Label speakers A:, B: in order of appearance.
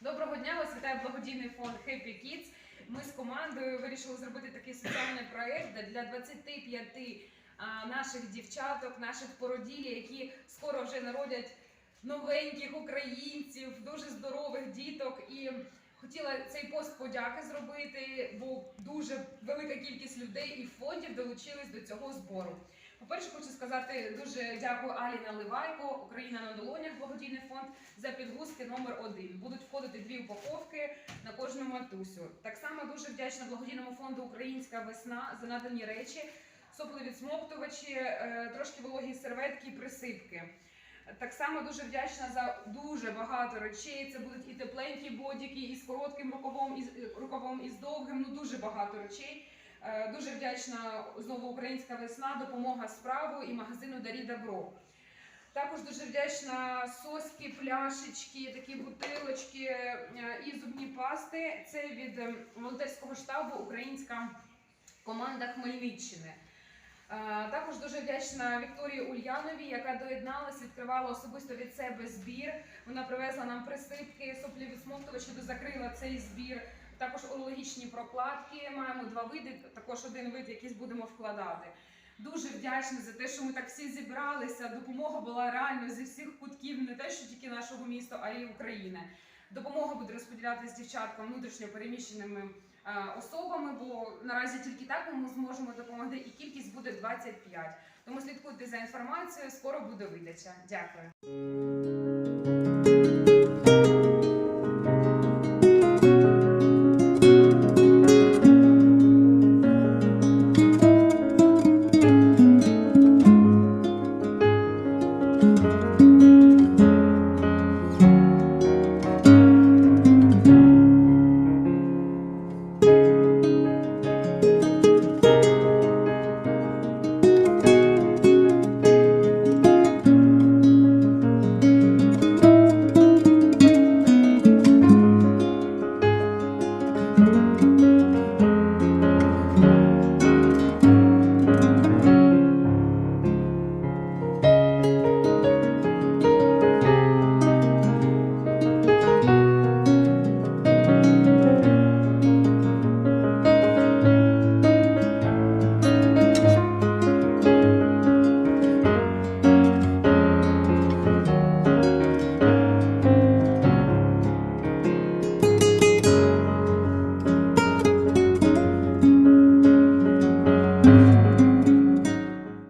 A: Доброго дня, вас вітає благодійний фонд Happy Kids. Ми з командою вирішили зробити такий соціальний проект де для 25 а, наших дівчаток, наших породілі, які скоро вже народять новеньких українців, дуже здорових діток. І хотіла цей пост подяки зробити, бо дуже велика кількість людей і фондів долучились до цього збору. По-перше, хочу сказати дуже дякую Алі Наливайко, Україна на долонях, благодійний фонд за підгузки номер один. Будуть входити дві упаковки на кожну матусю. Так само дуже вдячна благодійному фонду Українська весна за надані речі, соплевідсмоктувачі, е, трошки вологі серветки і присипки. Так само дуже вдячна за дуже багато речей. Це будуть і тепленькі бодіки, і з коротким рукавом, і з рукавом, і з довгим. Ну дуже багато речей. Е, Дуже вдячна знову українська весна, допомога справу і магазину Дарі Добро. Також дуже вдячна соски, пляшечки, такі бутилочки е, і зубні пасти. Це від волонтерського штабу Українська команда Хмельниччини. Е, Також дуже вдячна Вікторії Ульяновій, яка доєдналась, відкривала особисто від себе збір. Вона привезла нам присипки, соплі відсмоктувачі, закрила цей збір. Також урологічні прокладки. Маємо два види, також один вид, якийсь будемо вкладати. Дуже вдячна за те, що ми так всі зібралися. Допомога була реально зі всіх кутків, не те, що тільки нашого міста, а й України. Допомога буде розподілятися дівчаткам внутрішньо переміщеними е, особами, бо наразі тільки так ми зможемо допомогти, і кількість буде 25. Тому слідкуйте за інформацією. Скоро буде видача. Дякую.